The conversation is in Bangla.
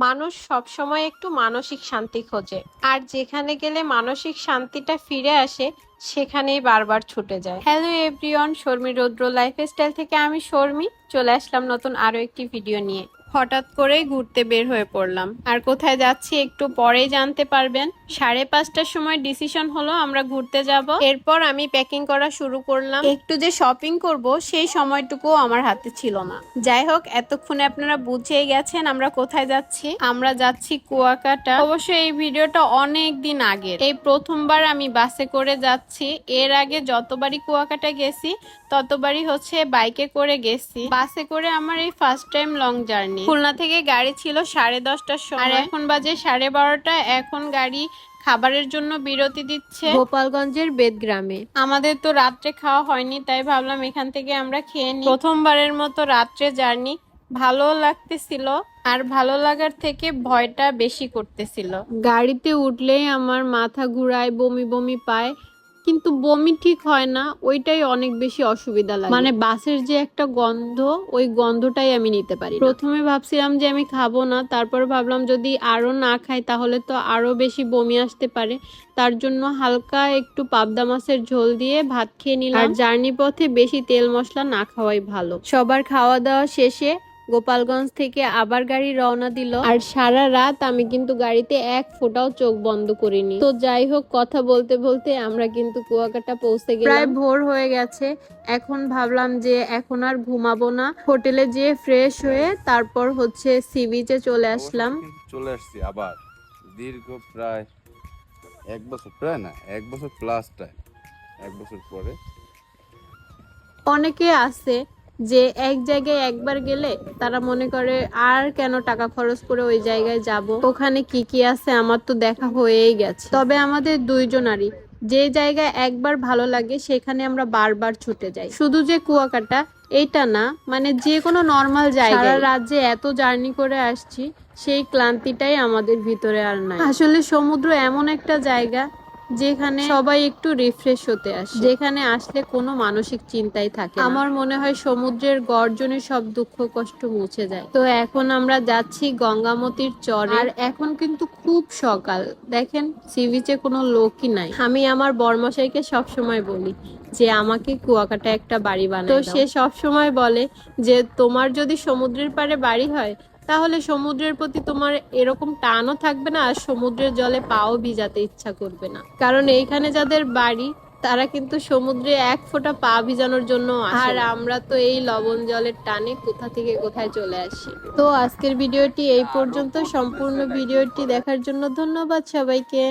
মানুষ সবসময় একটু মানসিক শান্তি খোঁজে। আর যেখানে গেলে মানসিক শান্তিটা ফিরে আসে, সেখানেই বারবার ছুটে যায়। হ্যালো এভরিওয়ান শর্মি রৌদ্র লাইফস্টাইল থেকে আমি শর্মি। চলে আসলাম নতুন আরও একটি ভিডিও নিয়ে। হঠাৎ করেই ঘুরতে বের হয়ে পড়লাম। আর কোথায় যাচ্ছি একটু পরেই জানতে পারবেন। সাড়ে পাঁচটার সময় ডিসিশন হলো আমরা ঘুরতে যাব। এরপর আমি প্যাকিং করা শুরু করলাম। একটু যে শপিং করব, সেই সময়টুকু আমার হাতে ছিল না। যাই হোক, এতক্ষণে আপনারা বুঝেই গেছেন আমরা কোথায় যাচ্ছি। আমরা যাচ্ছি কুয়াকাটা। অবশ্য এই ভিডিওটা অনেক দিন আগের। এই প্রথমবার আমি বাসে করে যাচ্ছি। এর আগে যতবারই কুয়াকাটা গেছি, ততবারই হচ্ছে বাইকে করে গেছি। বাসে করে আমার এই first time long journey Khulna থেকে গাড়ি ছিল সাড়ে দশটার সময়। আর এখন বাজে সাড়ে বারোটা এখন গাড়ি খাবারের জন্য বিরতি দিচ্ছে। গোপালগঞ্জের বেদগ্রামে। আমাদের তো রাত্রে খাওয়া হয়নি তাই ভাবলাম এখান থেকে আমরা খেয়ে নিই। প্রথমবারের মতো রাত্রে জার্নি। ভালো লাগতেছিল আর ভালো লাগার থেকে ভয়টা বেশি করতেছিল। গাড়িতে উঠলেই আমার মাথা ঘুরায় বমি বমি পায়। কিন্তু বমি ঠিক হয় না ওইটাই অনেক বেশি অসুবিধা লাগে। মানে বাসের যে একটা গন্ধ ওই গন্ধটাই আমি নিতে পারি প্রথমে ভাবছিলাম যে আমি খাব না তারপর ভাবলাম যদি আরও না খাই তাহলে তো আরও বেশি বমি আসতে পারে। তার জন্য হালকা একটু পাবদা মাছের ঝোল দিয়ে ভাত খেয়ে নিলাম। আর জার্নি পথে বেশি তেল মশলা না খাওয়াই ভালো। সবার খাওয়া দাওয়া শেষে গোপালগঞ্জ থেকে আবার গাড়ি রওনা দিল। আর সারা রাত আমি কিন্তু গাড়িতে এক ফোঁটাও চোখ বন্ধ করিনি। তো যাই হোক কথা বলতে বলতে আমরা কিন্তু কুয়াকাটা পৌঁছে গেলাম। প্রায় ভোর হয়ে গেছে। এখন ভাবলাম যে এখন আর ঘুমাবো না। হোটেলে যেয়ে ফ্রেশ হয়ে তারপর হচ্ছে সি বিচে চলে আসলাম। চলে আসছি আবার। দীর্ঘ প্রায় এক বছর প্রায় না এক বছর প্লাস টাইম এক বছর পরে। অনেকে আছে যে এক জায়গায় একবার গেলে তারা মনে করে, আর কেন টাকা খরচ করে ওই জায়গায় যাব? ওখানে কি কি আছে? আমার তো দেখা হয়েই গেছে। তবে আমাদের দুইজনারই, যে জায়গায় একবার ভালো লাগে, সেখানে আমরা বারবার ছুটে যাই। শুধু যে কুয়াকাটা, এটা না মানে যে কোনো নর্মাল জায়গা রাজ্যে এত জার্নি করে আসছি, সেই ক্লান্তিটাই আমাদের ভিতরে আর নাই। আসলে সমুদ্র এমন একটা জায়গা যেখানে সবাই একটু রিফ্রেশ হতে আসে। যেখানে আসলে কোনো মানসিক চিন্তাই থাকে আমার মনে হয় সমুদ্রের গর্জনে সব দুঃখ কষ্ট মুছে যায়। তো এখন আমরা যাচ্ছি গঙ্গামতির চরে। আর এখন কিন্তু খুব সকাল। দেখেন সি বিচে কোনো লোকই নাই। আমি আমার বর্মশাইকে সবসময় বলি যে আমাকে কুয়াকাটা একটা বাড়ি বানায় তো সে সব সময় বলে যে তোমার যদি সমুদ্রের পাড়ে বাড়ি হয় তাহলে সমুদ্রের প্রতি তোমার এরকম টানও থাকবে না, আর সমুদ্রের জলে পাও ভিজাতে ইচ্ছা করবে না। কারণ এইখানে যাদের বাড়ি, তারা কিন্তু সমুদ্রে এক ফোঁটা পা ভিজানোর জন্য আর আমরা তো এই লবণ জলের টানে কোথা থেকে কোথায় চলে আসি। তো আজকের ভিডিওটি এই পর্যন্ত। সম্পূর্ণ ভিডিওটি দেখার জন্য ধন্যবাদ সবাইকে।